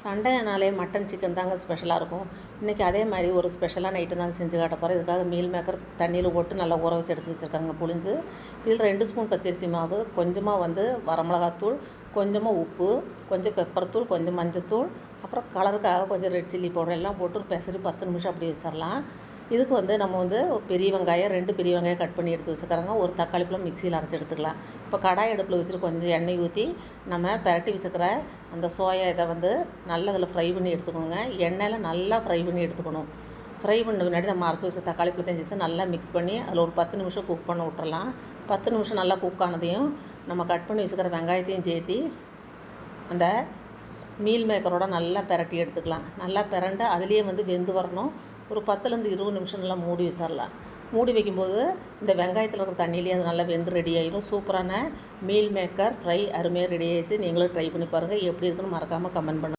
சண்டைனாலே mutton chicken தாங்க ஸ்பெஷலாக இருக்கும். இன்றைக்கி அதே மாதிரி ஒரு ஸ்பெஷலான ஐட்டம் தாங்க செஞ்சு காட்ட போகிறேன் இதுக்காக மீல் மேக்கர் தண்ணியில் போட்டு நல்லா ஊற வச்சு எடுத்து வச்சுருக்காங்க புழிஞ்சு. இதில் ரெண்டு ஸ்பூன் பச்சரிசி மாவு கொஞ்சமாக வந்து வரமிளகாத்தூள் கொஞ்சமாக உப்பு கொஞ்சம் பெப்பர் தூள் கொஞ்சம் மஞ்சத்தூள் அப்புறம் கலருக்காக கொஞ்சம் ரெட் சில்லி பவுடர் எல்லாம் போட்டு ஒரு பெசரி பத்து நிமிஷம் அப்படி வச்சிடலாம் இதுக்கு வந்து நம்ம வந்து ஒரு பெரிய வெங்காயம் ரெண்டு பெரிய வெங்காயம் கட் பண்ணி எடுத்து வச்சுக்கிறோங்க. ஒரு தக்காளி பழம் மிக்சியில் அரைச்சி எடுத்துக்கலாம். இப்போ கடாய் அடுப்பில் வச்சுட்டு கொஞ்சம் எண்ணெய் ஊற்றி நம்ம பிரட்டி வச்சுக்கிற அந்த சோயா இதை வந்து நல்லா அதில் ஃப்ரை பண்ணி எடுத்துக்கணுங்க. எண்ணெயில் நல்லா ஃப்ரை பண்ணி எடுத்துக்கணும். ஃப்ரை பண்ண முன்னாடி நம்ம அரைச்சி வச்ச தக்காளி பழத்தையும் சேர்த்து நல்லா மிக்ஸ் பண்ணி அதில் ஒரு பத்து நிமிஷம் குக் பண்ண விட்டுறலாம். பத்து நிமிஷம் நல்லா குக் ஆனதையும் நம்ம கட் பண்ணி வச்சுக்கிற வெங்காயத்தையும் சேர்த்து அந்த மீல் மேக்கரோட நல்லா பிரட்டி எடுத்துக்கலாம். நல்லா பெரண்டு அதுலேயே வந்து வெந்து வரணும். ஒரு பத்துலேருந்து இருபது நிமிஷம் நல்லா மூடி வச்சிடலாம் மூடி வைக்கும்போது இந்த வெங்காயத்தில் இருக்கிற தண்ணியிலேயே அது நல்லா வெந்து ரெடி ஆகிடும் சூப்பரான மீல் மேக்கர் ஃப்ரை அருமையாக ரெடி ஆகிடுச்சு நீங்களும் ட்ரை பண்ணி பாருங்கள் எப்படி இருக்குன்னு மறக்காமல் கமெண்ட் பண்ணுங்கள்